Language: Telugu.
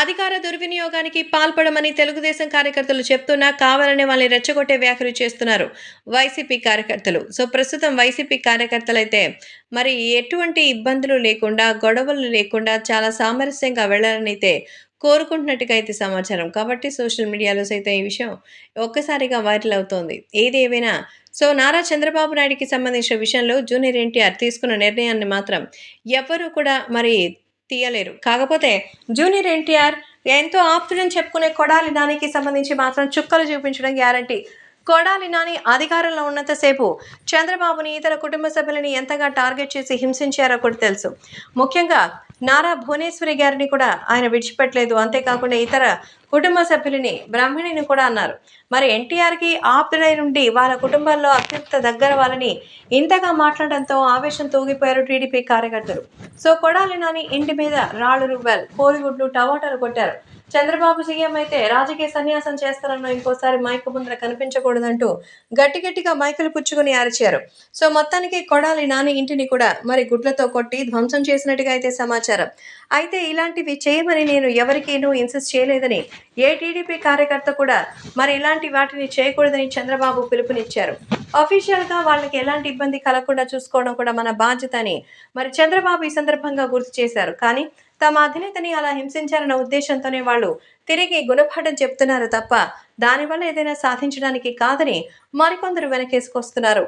అధికార దుర్వినియోగానికి పాల్పడమని తెలుగుదేశం కార్యకర్తలు చెప్తున్నా కావాలని వాళ్ళని రెచ్చగొట్టే వ్యాఖ్యలు చేస్తున్నారు వైసీపీ కార్యకర్తలు. సో ప్రస్తుతం వైసీపీ కార్యకర్తలైతే మరి ఎటువంటి ఇబ్బందులు లేకుండా గొడవలు లేకుండా చాలా సామరస్యంగా వెళ్ళాలని అయితే కోరుకుంటున్నట్టుగా అయితే సమాచారం. కాబట్టి సోషల్ మీడియాలో సైతం ఈ విషయం ఒక్కసారిగా వైరల్ అవుతోంది. ఏదేమైనా సో నారా చంద్రబాబు నాయుడికి సంబంధించిన విషయంలో జూనియర్ ఎన్టీఆర్ తీసుకున్న నిర్ణయాన్ని మాత్రం ఎవరు కూడా మరి తీయలేరు. కాకపోతే జూనియర్ ఎన్టీఆర్ ఎంతో ఆప్తులను చెప్పుకునే కొడాలి దానికి సంబంధించి మాత్రం చుక్కలు చూపించడం గ్యారంటీ. కొడాలి నాని అధికారంలో ఉన్నంతసేపు చంద్రబాబుని ఇతర కుటుంబ సభ్యులని ఎంతగా టార్గెట్ చేసి హింసించారో కూడా తెలుసు. ముఖ్యంగా నారా భువనేశ్వరి గారిని కూడా ఆయన విడిచిపెట్టలేదు. అంతేకాకుండా ఇతర కుటుంబ సభ్యులని బ్రాహ్మణిని కూడా అన్నారు. మరి ఎన్టీఆర్కి ఆప్తులై నుండి వాళ్ళ కుటుంబాల్లో అత్యంత దగ్గర వాళ్ళని ఇంతగా మాట్లాడడంతో ఆవేశం తూగిపోయారు టీడీపీ కార్యకర్తలు. సో కొడాలి నాని ఇంటి మీద రాళ్ళు రువ్వాలు కోడిగుడ్లు టమాటాలు కొట్టారు. చంద్రబాబు సీఎం అయితే రాజకీయ సన్యాసం చేస్తారన్న ఇంకోసారి మైక్ ముందర కనిపించకూడదంటూ గట్టి గట్టిగా మైకులు పుచ్చుకుని అరిచారు. సో మొత్తానికి కొడాలి నాని ఇంటిని కూడా మరి గుడ్లతో కొట్టి ధ్వంసం చేసినట్టుగా అయితే సమాచారం. అయితే ఇలాంటివి చేయమని నేను ఎవరికేనూ ఇన్సిస్ట్ చేయలేదని ఏ టీడీపీ కార్యకర్త కూడా మరి ఇలాంటి వాటిని చేయకూడదని చంద్రబాబు పిలుపునిచ్చారు. అఫీషియల్గా వాళ్ళకి ఎలాంటి ఇబ్బంది కలగకుండా చూసుకోవడం కూడా మన బాధ్యత అని మరి చంద్రబాబు ఈ సందర్భంగా గుర్తు చేశారు. కానీ తమ అధినేతని అలా హింసించారన్న ఉద్దేశంతోనే వాళ్ళు తిరిగి గుణపాఠం చెప్తున్నారు తప్ప దానివల్ల ఏదైనా సాధించడానికి కాదని మరికొందరు వెనకేసుకొస్తున్నారు.